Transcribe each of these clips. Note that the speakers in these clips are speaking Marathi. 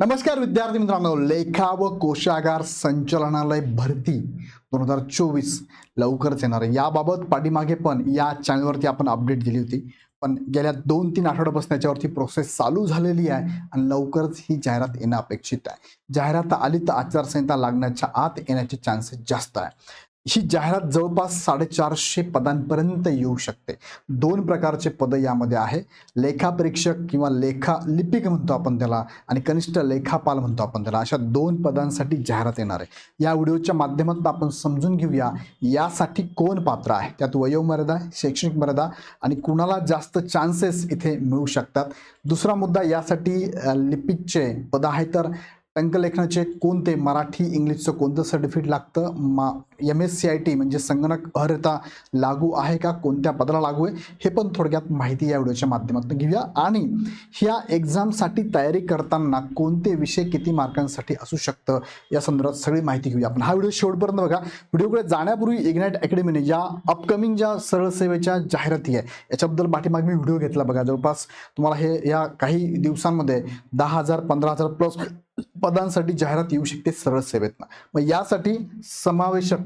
नमस्कार विद्यार्थी मित्रांनो लेखा व कोशागार संचालनालय भरती दोन हजार चोवीस लवकरच येणार आहे. याबाबत पाठीमागे पण या चॅनलवरती आपण अपडेट दिली होती. पण गेल्या दोन तीन आठवड्यापासून याच्यावरती प्रोसेस चालू झालेली आहे आणि लवकरच ही जाहिरात येणं अपेक्षित आहे. जाहिरात आली तर आचारसंहिता लागण्याच्या आत येण्याचे चान्सेस जास्त आहे. ही जाहिरात जवळपास साडेचारशे पदांपर्यंत येऊ शकते. दोन प्रकारचे पदं यामध्ये आहे. लेखापरीक्षक किंवा लेखा लिपिक म्हणतो आपण त्याला आणि कनिष्ठ लेखापाल म्हणतो आपण त्याला. अशा दोन पदांसाठी जाहिरात येणार आहे. या व्हिडिओच्या माध्यमातून आपण समजून घेऊया यासाठी कोण पात्र आहे. त्यात वयोमर्यादा शैक्षणिक मर्यादा आणि कुणाला जास्त चान्सेस इथे मिळू शकतात. दुसरा मुद्दा यासाठी लिपिकचे पद आहे तर टंकलेखनाचे कोणते? मराठी इंग्लिशचं कोणतं सर्टिफिकेट लागतं? मा M S C I T म्हणजे संगणक अर्हता लागू आहे का? कोणत्या पदाला लागू आहे? हे पण थोडक्यात माहिती या व्हिडिओच्या माध्यमातून घेऊया. आणि ह्या एक्झामसाठी तयारी करताना कोणते विषय किती मार्कांसाठी असू शकतं? या संदर्भात सगळी माहिती घेऊया आपण. हा व्हिडिओ शेवटपर्यंत बघा. व्हिडिओकडे जाण्यापूर्वी इग्नाईट अकॅडमीने ज्या अपकमिंग ज्या सरळ सेवेच्या जाहिराती आहे याच्याबद्दल पाठीमागे मी व्हिडिओ घेतला बघा. जवळपास तुम्हाला हे या काही दिवसांमध्ये दहा हजार पंधरा हजार प्लस पदांसाठी जाहिरात येऊ शकते सरळ सेवेतनं. मग यासाठी समावेशक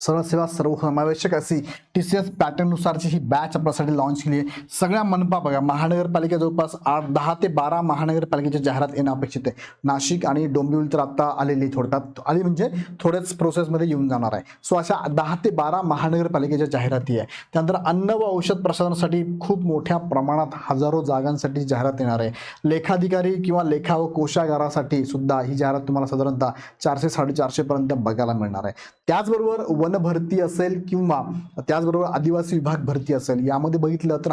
सर्वसेवा सेवा सर्वसमावेशक अशी टी सी एस पॅटर्ननुसारची ही बॅच आपल्यासाठी लॉन्च केली आहे. सगळ्या मनपा बघा महानगरपालिका जवळपास आठ दहा ते बारा महानगरपालिकेची जाहिरात येणं अपेक्षित आहे. नाशिक आणि डोंबिवली तर आत्ता आलेली थोडक्यात आली म्हणजे थोड्याच प्रोसेसमध्ये येऊन जाणार आहे. सो अशा दहा ते बारा महानगरपालिकेच्या जाहिराती आहे. त्यानंतर अन्न व औषध प्रशासनासाठी खूप मोठ्या प्रमाणात हजारो जागांसाठी जाहिरात येणार आहे. लेखाधिकारी किंवा लेखा व कोशागारासाठी सुद्धा ही जाहिरात तुम्हाला साधारणतः चारशे साडेचारशेपर्यंत बघायला मिळणार आहे. त्याचबरोबर वन भरती असेल किंवा त्याचबरोबर आदिवासी विभाग भरती असेल यामध्ये बघितलं तर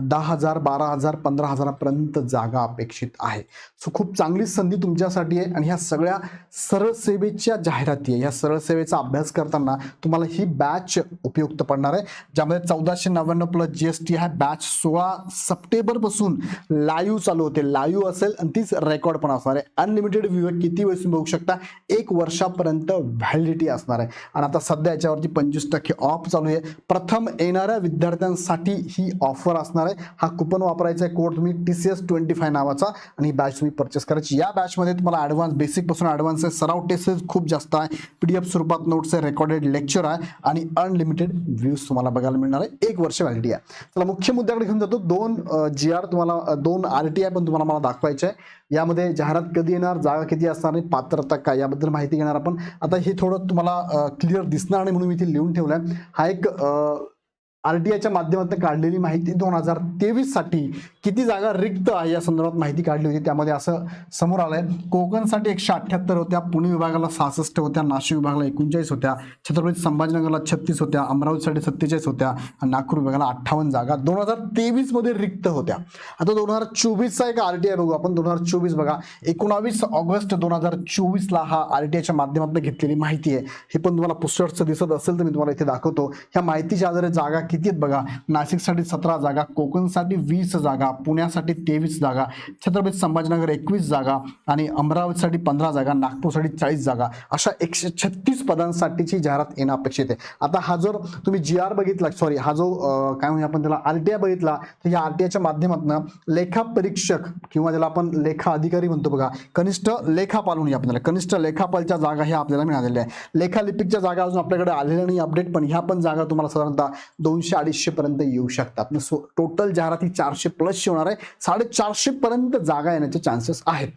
दहा हजार बारा हजार पंधरा हजारापर्यंत जागा अपेक्षित आहे. सो खूप चांगली संधी तुमच्यासाठी आहे आणि ह्या सगळ्या सरळ सेवेच्या जाहिराती आहे. ह्या सरळ सेवेचा अभ्यास करताना तुम्हाला ही बॅच उपयुक्त पडणार आहे. ज्यामध्ये चौदाशे नव्याण्णव प्लस जी एस टी हा बॅच सोळा सप्टेंबरपासून लाईव्ह चालू होते. लाईव्ह असेल आणि तीच रेकॉर्ड पण असणार आहे. अनलिमिटेड व्ह्यू किती वेळेस बघू शकता? एक वर्षापर्यंत व्हॅलिडिटी असणार आहे. आणि आता सध्या याच्यावरती पंचवीस टक्के ऑफ चालू आहे. प्रथम येणाऱ्या विद्यार्थ्यांसाठी ही ऑफर असणार आहे. हा कुपन वापरायचा आहे. कोड तुम्ही T C S twenty five नावाचा आणि ही बॅच तुम्ही परचेस करायची. या बॅचमध्ये तुम्हाला ॲडव्हान्स बेसिकपासून ॲडव्हान्स आहे. सराव टेस्ट खूप जास्त आहे. पी डी एफ स्वरूपात नोट्स आहे. रेकॉर्डेड लेक्चर आहे. आणि अनलिमिटेड व्ह्यूज तुम्हाला बघायला मिळणार आहे. एक वर्ष व्हॅलिडिटी आहे. चला मुख्य मुद्द्याकडे घेऊन जातो. दोन जी आर तुम्हाला दोन आर टी आय पण तुम्हाला मला दाखवायचे आहे. यामध्ये जाहिरात कधी येणार जागा किती असणार आणि पात्रता काय? याबद्दल माहिती घेणार आपण. आता हे थोडं तुम्हाला क्लिअर दिसणार नाही म्हणून मी इथे लिहून ठेवलाय. हा एक आर टी आयच्या माध्यमातून काढलेली माहिती दोन हजार तेवीससाठी किती जागा रिक्त आहे या संदर्भात माहिती काढली होती. त्यामध्ये असं समोर आलंय कोकणसाठी एकशे अठ्ठ्याहत्तर होत्या पुणे विभागाला सहासष्ट होत्या नाशिक विभागाला एकोणचाळीस होत्या छत्रपती संभाजीनगरला छत्तीस होत्या अमरावतीसाठी सत्तेचाळीस होत्या आणि नागपूर विभागाला अठ्ठावन्न जागा दोन हजार तेवीसमध्ये रिक्त होत्या. आता दोन हजार चोवीसचा एक आर टी आय बघू आपण. दोन हजार चोवीस बघा एकोणावीस ऑगस्ट दोन हजार चोवीसला हा आर टी आयच्या माध्यमातून घेतलेली माहिती आहे. हे पण तुम्हाला पुस्तकचं दिसत असेल तर मी तुम्हाला इथे दाखवतो. ह्या माहितीच्या आधारे जागा किती आहेत बघा नाशिकसाठी सतरा जागा कोकणसाठी वीस जागा पुण्यासाठी तेवीस जागा छत्रपती संभाजीनगर एकवीस जागा आणि अमरावतीसाठी पंधरा जागा नागपूरसाठी चाळीस जागा. अशा एकशे छत्तीस पदांसाठीची जाहिरात येणं अपेक्षित आहे. आता हा जर तुम्ही जी आर बघितला सॉरी हा जो काय म्हणूया आपण त्याला आर टी आय बघितला तर या आर टी आयच्या माध्यमातून लेखा परीक्षक किंवा ज्याला आपण लेखा अधिकारी म्हणतो बघा कनिष्ठ लेखापाल म्हणूया आपण त्याला. कनिष्ठ लेखापालच्या जागा ह्या आपल्याला मिळालेल्या आहे लेखालिपिकच्या जागा अजून आपल्याकडे आलेल्या नाही अपडेट पण ह्या पण जागा तुम्हाला साधारणतः दोनशे अडीचशे पर्यंत येऊ शकतात. सो टोटल जाहिरात ही चारशे प्लसची होणार आहे. साडेचारशे पर्यंत जागा येण्याचे चान्सेस आहेत.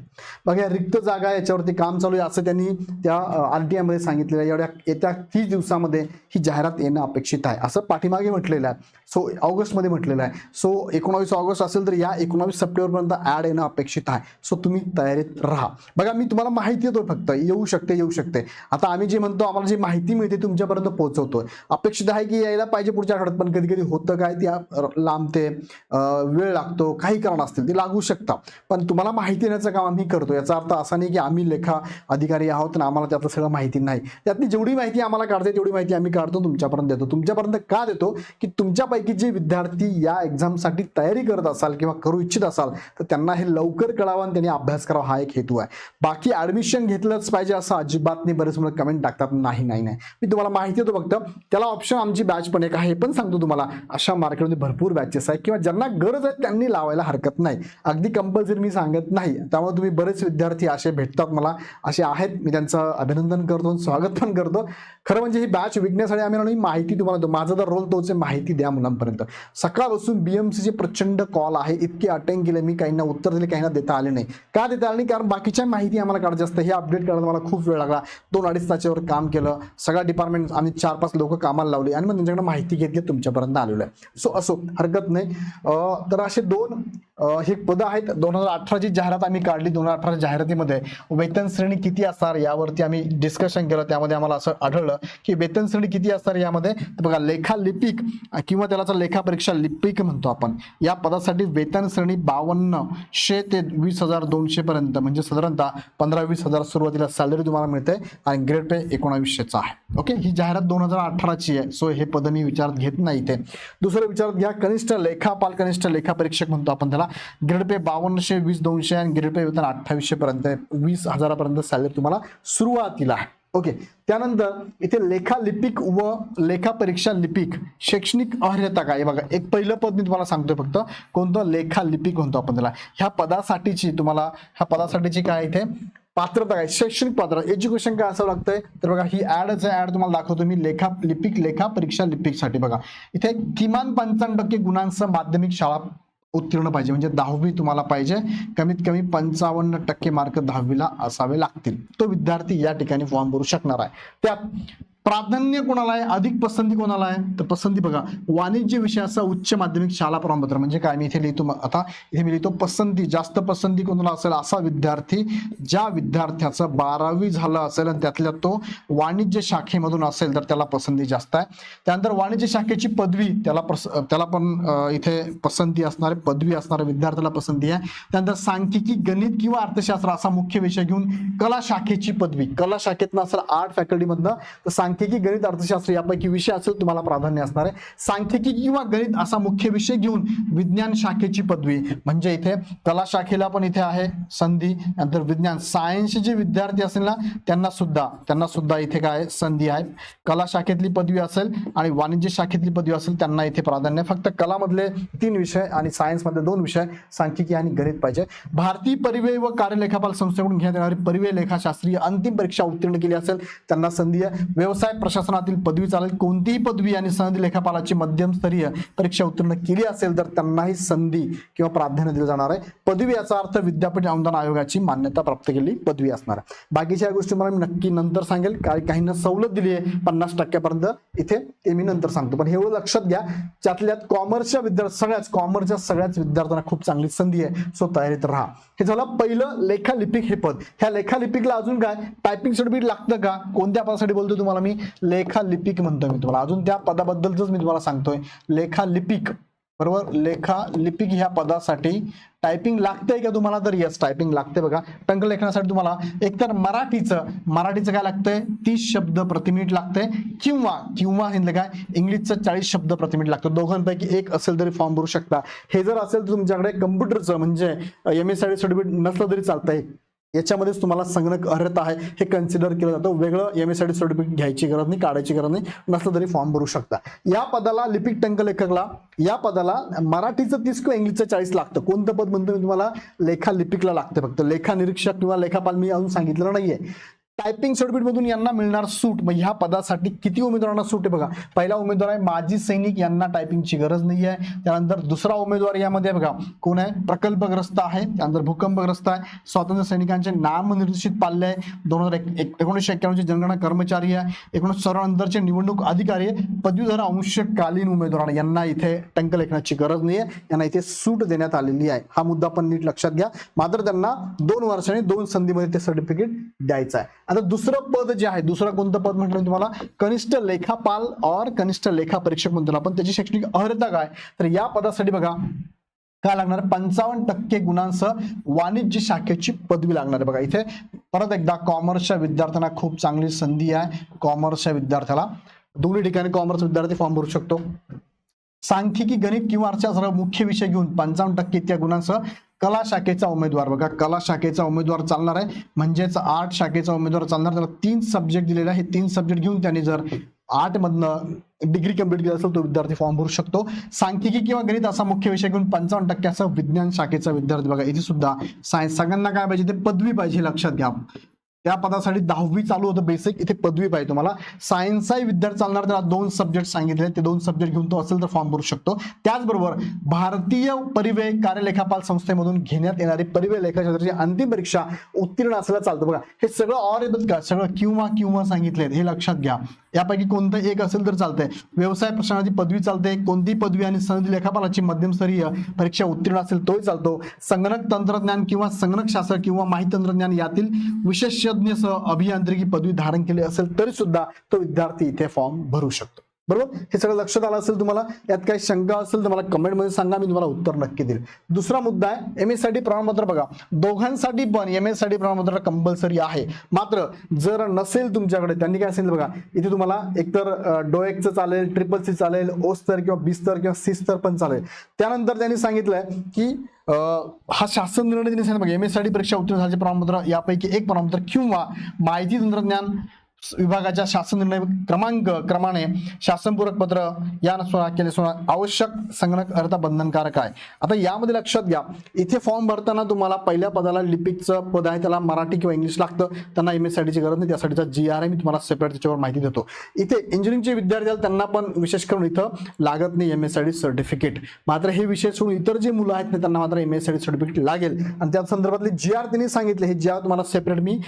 बघा या रिक्त जागा याच्यावरती काम चालू आहे असं त्यांनी त्या आर टी आयमध्ये सांगितलेलं आहे. एवढ्या येत्या तीस दिवसामध्ये ही जाहिरात येणं अपेक्षित आहे. असं पाठीमागे म्हटलेलं आहे. सो ऑगस्टमध्ये म्हटलेलं आहे. सो एकोणावीस ऑगस्ट असेल तर या एकोणावीस सप्टेंबरपर्यंत ॲड येणं अपेक्षित आहे. सो तुम्ही तयारीत राहा. बघा मी तुम्हाला माहिती देतो फक्त. येऊ शकते येऊ शकते. आता आम्ही जे म्हणतो आम्हाला जी माहिती मिळते तुमच्यापर्यंत पोहोचवतोय. अपेक्षित आहे की यायला पाहिजे पुढच्या आठवड्यात. पण कधी कधी होतं काय त्या लांबते वेळ लागतो काही कारण असतील ते लागू शकतात. पण तुम्हाला माहिती देण्याचं काम आम्ही करतो. याचा अर्थ असा नाही की आम्ही लेखा अधिकारी आहोत ना आम्हाला त्यातलं सगळं माहिती नाही. त्यातली जेवढी माहिती आम्हाला काढते तेवढी माहिती आम्ही काढतो तुमच्यापर्यंत देतो. तुमच्यापर्यंत का देतो? की तुमच्यापैकी जे विद्यार्थी या एक्झामसाठी तयारी करत असाल किंवा करू इच्छित असाल तर त्यांना हे लवकर कळावं आणि त्यांनी अभ्यास करावा हा एक हेतू आहे. बाकी ऍडमिशन घेतलंच पाहिजे असं अजिबात नाही. बरेच मुलं कमेंट टाकतात नाही नाही नाही. मी तुम्हाला माहिती देतो फक्त त्याला ऑप्शन आमची बॅच पण एक आहे. पण सांग सांगतो तुम्हाला अशा मार्केटमध्ये भरपूर बॅचेस आहेत किंवा ज्यांना गरज आहे त्यांनी लावायला हरकत नाही. अगदी कंपल्सरी मी सांगत नाही. त्यामुळे तुम्ही बरेच विद्यार्थी असे भेटतात मला. असे आहेत. मी त्यांचं अभिनंदन करतो आणि स्वागत पण करतो. खरं म्हणजे ही बॅच विकण्यासाठी आम्ही म्हणून माहिती तुम्हाला देतो माझा तर रोल तोच माहिती द्या मुलांपर्यंत. सकाळपासून बीएमसीचे प्रचंड कॉल आहे. इतके अटेंड केले मी काहींना उत्तर दिले काहींना देता आले नाही. का देता आले नाही? कारण बाकीच्या माहिती आम्हाला काढायची असते. हे अपडेट करायला मला खूप वेळ लागला. दोन अडीच तासावर काम केलं. सगळ्या डिपार्टमेंट आम्ही चार पाच लोक कामाला लावली आणि मग त्यांच्याकडे माहिती घेत घेत तुमच्यापर्यंत आलेलो आहे. सो असो हरकत नाही. तर असे दोन हे पदं आहेत. दोन हजार अठराची जाहिरात आम्ही काढली दोन हजार अठरा जाहिरातीमध्ये वेतन श्रेणी किती असणार यावरती आम्ही डिस्कशन केलं. त्यामध्ये आम्हाला असं आढळलं की वेतन श्रेणी किती असणार यामध्ये बघा लेखा लिपिक किंवा त्याला लेखा परीक्षा लिपिक म्हणतो आपण. या पदासाठी वेतन श्रेणी बावन्नशे ते वीस हजार दोनशे पर्यंत म्हणजे साधारणतः पंधरा वीस हजार सुरुवातीला सॅलरी तुम्हाला मिळते. आणि ग्रेड पे एकोणावीसशेचा आहे. ओके ही जाहिरात दोन हजार अठराची आहे. सो हे पद मी विचारात घेत नाही इथे. दुसरं विचारात घ्या कनिष्ठ लेखापाल कनिष्ठ लेखा परीक्षक म्हणतो आपण त्याला. ग्रेड पे बावन्नशे वीस दोनशे आणि ग्रेड पे वेतन अठ्ठावीसशे पर्यंत वीस हजारापर्यंत सॅलरी तुम्हाला सुरुवातीला आहे. ओके. त्यानंतर इथे लेखा लिपिक व लेखा परीक्षा लिपिक शैक्षणिक अर्हता काय? बघा एक पहिलं पद मी तुम्हाला सांगतोय फक्त. कोणतं? लेखा लिपिक म्हणतो आपण त्याला. ह्या पदासाठीची तुम्हाला ह्या पदासाठीची काय इथे? पात्रता काय? शैक्षणिक पात्र एज्युकेशन काय असावं लागतंय? तर बघा ही ऍडच आहे ऍड तुम्हाला दाखवतो मी. लेखा लिपिक लेखा परीक्षा लिपिकसाठी बघा. इथे किमान पंचावन्न टक्के गुणांसह माध्यमिक शाळा उत्तीर्ण पाहिजे. म्हणजे दहावी तुम्हाला पाहिजे. कमीत कमी पंचावन्न टक्के मार्क दहावीला असावे लागतील. तो विद्यार्थी या ठिकाणी फॉर्म भरू शकणार आहे. त्यात प्राधान्य कोणाला आहे अधिक पसंती कोणाला आहे तर पसंती बघा वाणिज्य विषयाचा उच्च माध्यमिक शाळा प्रमाणपत्र. म्हणजे काय? मी इथे लिहितो आता. इथे मी लिहितो पसंती जास्त पसंती कोणाला असेल असा विद्यार्थी ज्या विद्यार्थ्याचं बारावी झालं असेल आणि त्यातल्या तो वाणिज्य शाखेमधून असेल तर त्याला पसंती जास्त आहे. त्यानंतर वाणिज्य शाखेची पदवी त्याला त्याला पण इथे पसंती असणारे पदवी असणाऱ्या विद्यार्थ्याला पसंती आहे. त्यानंतर सांख्यिकी गणित किंवा अर्थशास्त्र असा मुख्य विषय घेऊन कला शाखेची पदवी. कला शाखेतनं असेल आर्ट फॅकल्टीमधनं तर सांख्यिकी गणित अर्थशास्त्र यापैकी विषय असेल तुम्हाला प्राधान्य असणार आहे. सांख्यिकी किंवा गणित असा मुख्य विषय घेऊन विज्ञान शाखेची पदवी. म्हणजे इथे कला शाखेला पण इथे आहे संधी नंतर विज्ञान सायन्सचे जे विद्यार्थी असेल ना त्यांना सुद्धा त्यांना सुद्धा इथे काय संधी आहे. कला शाखेतली पदवी असेल आणि वाणिज्य शाखेतली पदवी असेल त्यांना इथे प्राधान्य. फक्त कलामधले तीन विषय आणि सायन्समधले दोन विषय सांख्यिकी आणि गणित पाहिजे. भारतीय परिवेय व कार्यलेखापाल संस्थेकडून घेण्यात येणारी परिव्यय लेखाशास्त्रीय अंतिम परीक्षा उत्तीर्ण केली असेल त्यांना संधी आहे. व्यवसाय प्रशासनातील पदवी चालेल. कोणतीही पदवी आणि सनदी लेखापालाची मध्यमस्तरीय परीक्षा उत्तीर्ण केली असेल तर त्यांनाही संधी किंवा प्राधान्य दिलं जाणार आहे. पदवी याचा अर्थ विद्यापीठ अनुदान आयोगाची मान्यता प्राप्त केली पदवी असणार आहे. बाकीच्या गोष्टी मला मी नक्की नंतर सांगेल. काही काहींना सवलत दिली आहे. पन्नास टक्क्यापर्यंत इथे ते मी नंतर सांगतो. पण हे एवढं लक्षात घ्या त्यातल्यात कॉमर्सच्या विद्यार्थी सगळ्याच कॉमर्सच्या सगळ्याच विद्यार्थ्यांना खूप चांगली संधी आहे. सो तयारीत राहा. हे झालं पहिलं लेखालिपिक हे पद. ह्या लेखालिपिकला अजून काय? टायपिंग सर्टिफिकेट लागतं का? कोणत्या पदासाठी बोलतो तुम्हाला आम्ही लेखालिपिक म्हणतोय मी तुम्हाला. अजून त्या पदाबद्दलच मी तुम्हाला सांगतोय. लेखालिपिक बरोबर? लेखा लिपिक ह्या पदासाठी टायपिंग लागतंय का तुम्हाला? तर यस टायपिंग लागते बघा. टंक लेखनासाठी तुम्हाला एकतर मराठीचं मराठीचं काय लागतंय? तीस शब्द प्रति मिनिट लागतंय. किंवा किंवा हे काय? इंग्लिशचं चाळीस शब्द प्रति मिनिट लागतं. दोघांपैकी एक असेल तरी फॉर्म भरू शकता. हे जर असेल तर तुमच्याकडे कम्प्युटरचं म्हणजे एम एस आय सर्टिफिकेट नसलं तरी चालतंय. याच्यामध्येच तुम्हाला संगणक अर्हता आहे. हे कन्सिडर केलं जातं. वेगळं एम एससाठी सर्टिफिकेट घ्यायची गरज नाही काढायची गरज नाही. नसलं तरी फॉर्म भरू शकता. या पदाला लिपिक टंक लेखकला या पदाला मराठीचं तीस किंवा इंग्लिशचं चाळीस लागतं. कोणतं पद म्हणतो मी तुम्हाला? लेखा लिपिकला लागतं फक्त. लेखा निरीक्षक किंवा लेखापाल मी अजून सांगितलं नाहीये. टायपिंग सर्टिफिकेट मधून यांना मिळणार सूट. मग ह्या पदासाठी किती उमेदवारांना सूट आहे बघा. पहिला उमेदवार आहे माजी सैनिक यांना टायपिंगची गरज नाही आहे. त्यानंतर दुसरा उमेदवार यामध्ये बघा. कोण आहे? प्रकल्पग्रस्त आहे. त्यानंतर भूकंपग्रस्त आहे. स्वातंत्र्य सैनिकांचे नामनिर्देशित पाल्य आहे. दोन हजार एक- एकोणीसशे एक्क्याण्णवचे जनगणना कर्मचारी आहे. एकोणीसशे चौऱ्यानंतरचे निवडणूक अधिकारी आहे पदवीधर अंशकालीन उमेदवार. यांना इथे टंक लेखनाची गरज नाही आहे. यांना इथे सूट देण्यात आलेली आहे. हा मुद्दा पण नीट लक्षात घ्या. मात्र त्यांना दोन वर्षांनी दोन संधीमध्ये ते सर्टिफिकेट द्यायचं आहे. आता दुसरं पद जे आहे दुसरं कोणतं पद म्हटलं तुम्हाला? कनिष्ठ लेखापाल और कनिष्ठ लेखा परीक्षक म्हणतो आपण त्याची शैक्षणिक अर्हता काय? तर या पदासाठी बघा काय लागणार? पंचावन्न टक्के गुणांसह वाणिज्य शाखेची पदवी लागणार आहे बघा इथे. परत एकदा कॉमर्सच्या विद्यार्थ्यांना खूप चांगली संधी आहे. कॉमर्सच्या विद्यार्थ्याला. दोन्ही ठिकाणी कॉमर्स विद्यार्थी फॉर्म भरू शकतो. सांख्यिकी गणित किंवा अर्थशास्त्र मुख्य विषय घेऊन पंचावन्न टक्के इतक्या गुणांसह कला शाखेचा उमेदवार. बघा कला शाखेचा उमेदवार चालणार आहे. म्हणजेच आर्ट शाखेचा उमेदवार चालणार. त्याला तीन सब्जेक्ट दिलेले आहे तीन सब्जेक्ट घेऊन त्यांनी जर आर्टमधनं मधनं डिग्री कंप्लीट केली असेल तो विद्यार्थी फॉर्म भरू शकतो. सांख्यिकी किंवा गणित असा मुख्य विषय घेऊन पंचावन्न टक्क्याचा विज्ञान शाखेचा विद्यार्थी. बघा इथे सुद्धा सायन्स सगळ्यांना काय पाहिजे? ते पदवी पाहिजे. लक्षात घ्या. त्या पदासाठी दहावी चालू होतं बेसिक इथे पदवी पाहिजे तुम्हाला. सायन्सचाही विद्यार्थी चालणार त्याला दोन सब्जेक्ट सांगितले ते दोन सब्जेक्ट घेऊन तो असेल तर फॉर्म भरू शकतो. त्याचबरोबर भारतीय परिव्यय कार्यलेखापाल संस्थेमधून घेण्यात येणारी परिवेय लेखाशास्त्राची अंतिम परीक्षा उत्तीर्ण असल्याला चालतं. बघा हे सगळं ऑर येतात का सगळं किंवा किंवा सांगितलेत. हे लक्षात घ्या. यापैकी कोणतं एक असेल तर चालतंय. व्यवसाय प्रशासनाची पदवी चालते. कोणती पदवी आणि सनदी लेखापालाची मध्यमस्तरीय परीक्षा उत्तीर्ण असेल तोही चालतो. संगणक तंत्रज्ञान किंवा संगणक शास्त्र किंवा माहिती तंत्रज्ञान यातील विशेष विशेषज्ञसह अभियांत्रिकी पदवी धारण केली असेल तरी सुद्धा तो विद्यार्थी इथे फॉर्म भरू शकतो. बरोबर? हे सगळं लक्षात आलं असेल तुम्हाला? यात काही शंका असेल तर मला कमेंटमध्ये सांगा मी तुम्हाला उत्तर नक्की देईल. दुसरा मुद्दा आहे एम एससाठी प्रमाणपत्र बघा. दोघांसाठी पण एम एससाठी प्रमाणपत्र कंपल्सरी आहे. मात्र जर नसेल तुमच्याकडे त्यांनी काय असेल बघा इथे तुम्हाला एकतर डोएकचं चालेल ट्रिपल सी चालेल ओ स्तर किंवा बी स्तर किंवा सी स्तर पण चालेल. त्यानंतर त्यांनी सांगितलंय की हा शासन निर्णय त्यांनी सांगितलं बघा एम एससाठी परीक्षा उत्तीर्ण झाल्याचे प्रमाणपत्र यापैकी एक प्रमाणपत्र किंवा माहिती तंत्रज्ञान विभागाच्या शासन निर्णय क्रमांक क्रमाने शासनपूरक पत्र या नसुना केले आवश्यक संगणक अर्थ बंधनकारक आहे. आता यामध्ये लक्षात घ्या. इथे फॉर्म भरताना तुम्हाला पहिल्या पदाला लिपिकचं पद आहे त्याला मराठी किंवा इंग्लिश लागतं. त्यांना एम एससाठी गरज नाही त्यासाठीचा जी आर आहे मी तुम्हाला सेपरेट त्याच्यावर माहिती देतो. इथे इंजिनिअरिंगचे विद्यार्थी आहेत त्यांना पण विशेष करून इथं लागत नाही एम एससाठी सर्टिफिकेट मात्र हे विषय सोडून इतर जे मुलं आहेत ना, त्यांना मात्र एम एससाठी सर्टिफिकेट लागेल. आणि त्या संदर्भातले जी आर त्यांनी सांगितले हे जी आर तुम्हाला सेपरेट मी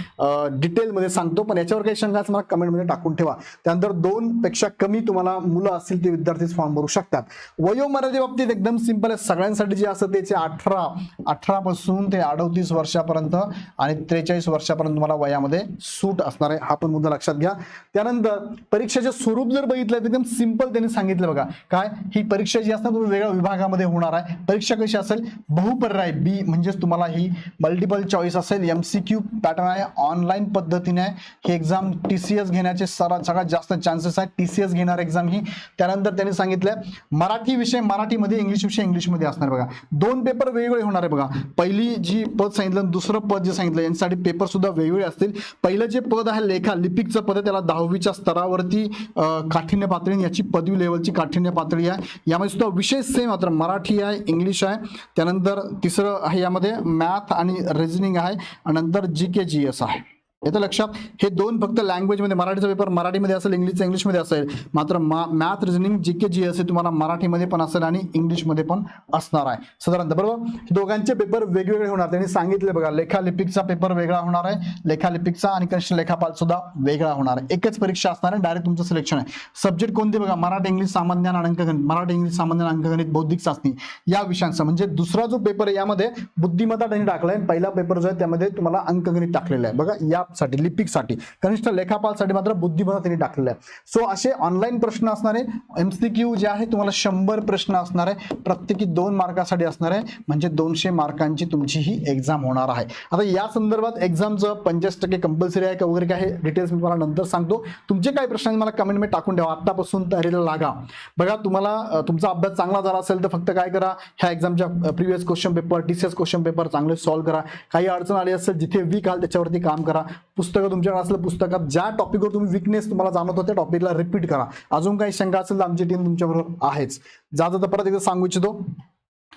डिटेलमध्ये सांगतो. पण याच्यावर काही शंका मला कमेंटमध्ये टाकून ठेवा. त्यानंतर दोन पेक्षा कमी तुम्हाला मुलं असतील ते विद्यार्थीच फॉर्म भरू शकतात. वयोमर्यादे बाबतीत एकदम सिंपल आहे. सगळ्यांसाठी जे असतं त्याचे अठरा अठरा पासून ते अडतीस वर्षापर्यंत आणि त्रेचाळीस वर्षापर्यंत तुम्हाला वयामध्ये सूट असणार आहे. हा पण मुद्दा लक्षात घ्या. त्यानंतर परीक्षेचे स्वरूप जर बघितलं तर एकदम सिंपल त्यांनी सांगितलं बघा. काय? ही परीक्षा जी असणार तुम्ही वेगळ्या विभागामध्ये होणार आहे. परीक्षा कशी असेल? बहुपर्याय. बी म्हणजेच तुम्हाला ही मल्टिपल चॉईस असेल. एम सी क्यू पॅटर्न आहे. ऑनलाईन पद्धतीने आहे. ही एक्झाम टी सी एस घेण्याचे सर्वात सगळ्यात जास्त चान्सेस आहेत. टी सी एस घेणार एक्झाम ही. त्यानंतर त्यांनी सांगितलं मराठी विषय मराठीमध्ये इंग्लिश विषय इंग्लिशमध्ये असणार बघा. दोन पेपर वेगवेगळे होणार आहे बघा. पहिली जी पद सांगितलं आणि दुसरं पद जे सांगितलं यांच्यासाठी पेपर सुद्धा वेगवेगळे असतील. पहिलं जे पद आहे लेखा लिपिकचं पद आहे त्याला दहावीच्या स्तरावरती काठिण्य पातळी आणि याची पदवी लेवलची काठिण्य पातळी आहे. यामध्ये सुद्धा विषय सेम मात्र मराठी आहे इंग्लिश आहे. त्यानंतर तिसरं आहे यामध्ये मॅथ आणि रिझनिंग आहे. आणि नंतर जी के जी एस आहे. येतं लक्षात? हे दोन फक्त लँग्वेजमध्ये मराठीचा पेपर मराठीमध्ये असेल इंग्लिशचा इंग्लिशमध्ये असेल. मात्र मॅथ रिझनिंग जी के जी असेल तुम्हाला मराठीमध्ये पण असेल आणि इंग्लिशमध्ये पण असणार आहे. साधारणतः बरोबर? दोघांचे पेपर वेगवेगळे होणार. त्यांनी सांगितले बघा लेखालिपिकचा पेपर वेगळा होणार आहे. लेखालिपिकचा आणि कनिष्ठ लेखापाल सुद्धा वेगळा होणार आहे. एकच परीक्षा असणार आहे डायरेक्ट तुमचं सिलेक्शन आहे. सब्जेक्ट कोणते बघा? मराठी इंग्लिश सामान्य अंकगणित. मराठी इंग्लिश सामान्य अंकगणित बौद्धिक चाचणी. या विषयांचा. म्हणजे दुसरा जो पेपर आहे यामध्ये बुद्धिमत्ता त्यांनी टाकलाय. पहिला पेपर जो आहे त्यामध्ये तुम्हाला अंकगणित टाकलेला आहे. बघा या लेखासाठी लिपिकसाठी कनिष्ठ लेखापालसाठी मात्र बुद्धिमत्ता त्यांनी टाकलेलं आहे. सो असे ऑनलाईन प्रश्न असणार आहे एमसीक्यू जे आहे तुम्हाला शंभर प्रश्न असणार आहे प्रत्येकी दोन मार्कासाठी असणार आहे म्हणजे दोनशे मार्कांची तुमची ही एक्झाम होणार आहे. आता या संदर्भात एक्झामचं पंचवीस टक्के कंपल्सरी आहे का वगैरे काय डिटेल्स मी तुम्हाला नंतर सांगतो. तुमचे काही प्रश्न मला कमेंटमध्ये टाकून ठेवा. आतापासून तयारीला लागा. बघा तुम्हाला तुमचा अभ्यास चांगला झाला असेल तर फक्त काय करा ह्या एक्झामच्या previous question paper T S question paper चांगले सॉल्व्ह करा. काही अडचण आली असेल जिथे वीक आल त्याच्यावरती काम करा. पुस्तकं तुमच्याकडे असलं पुस्तकात ज्या टॉपिकवर तुम्ही विकनेस तुम्हाला जाणवतो त्या टॉपिकला रिपीट करा. अजून काही शंका असेल तर आमची टीम तुमच्याबरोबर आहेच. जाता तर परत एकदा सांगू इच्छितो.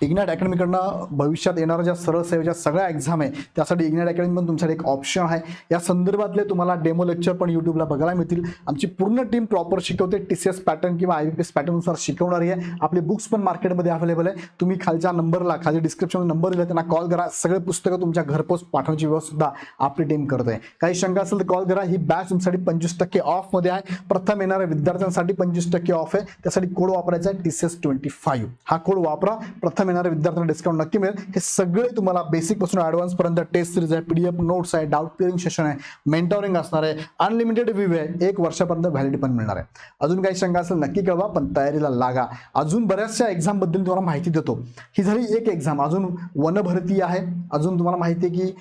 इग्नॅट अकॅडमीकडनं भविष्यात येणाऱ्या ज्या सरळ सेवेच्या सगळ्या एक्झाम आहे त्यासाठी इग्नॅट अकॅडमी पण तुमच्यासाठी एक ऑप्शन आहे. या संदर्भातले तुम्हाला डेमो लेक्चर पण युट्यूबला बघायला मिळतील. आमची पूर्ण टीम प्रॉपर शिकवते टी सी एस पॅटर्न किंवा आय बी पी एस पॅटर्ननुसार शिकवणारी आहे. आपले बुक्स पण मार्केटमध्ये अवेलेबल आहे. तुम्ही खालच्या नंबरला खाली डिस्क्रिप्शन नंबर दिला त्यांना कॉल करा. सगळे पुस्तकं तुमच्या घरपोच पाठवण्याची व्यवस्था आपली टीम करते काही शंका असेल तर कॉल करा. ही बॅच तुमच्यासाठी पंचवीस टक्के ऑफमध्ये आहे. प्रथम येणाऱ्या विद्यार्थ्यांसाठी पंचवीस टक्के ऑफ आहे. त्यासाठी कोड वापरायचा आहे T C S twenty five हा कोड वापरा. प्रथम येणाऱ्या विद्यार्थ्यांना डिस्काउंट नक्की मिळेल. हे सगळे तुम्हाला बेसिकपासून ॲडव्हान्स पर्यंत टेस्ट सिरीज आहे पीडीएफ नोट्स आहे डाऊट क्लिअरिंग सेशन आहे मेंटॉरिंग असणार आहे अनलिमिटेड व्ह्यू आहे एक वर्षापर्यंत व्हॅलिडी पण मिळणार आहे. अजून काही शंका असेल नक्की कळवा पण तयारीला लागा. अजून बऱ्याचशा एक्झामबद्दल तुम्हाला माहिती देतो. ही झाली एक एक्झाम अजून वन भरती आहे. अजून तुम्हाला माहिती आहे की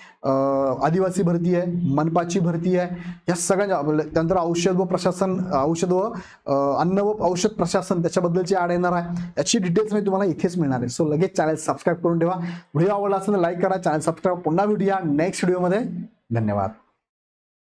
आदिवासी भरती आहे मनपाची भरती आहे. या सगळ्या त्यानंतर औषध व प्रशासन औषध व अन्न व औषध प्रशासन त्याच्याबद्दलची आड येणार आहे. याची डिटेल्स मी तुम्हाला इथेच मिळणार आहे. सो लगेच चॅनल सबस्क्राईब करून ठेवा. व्हिडिओ आवडला असेल तर लाईक करा चॅनल सबस्क्राईब पुन्हा भेटूया नेक्स्ट व्हिडिओमध्ये धन्यवाद.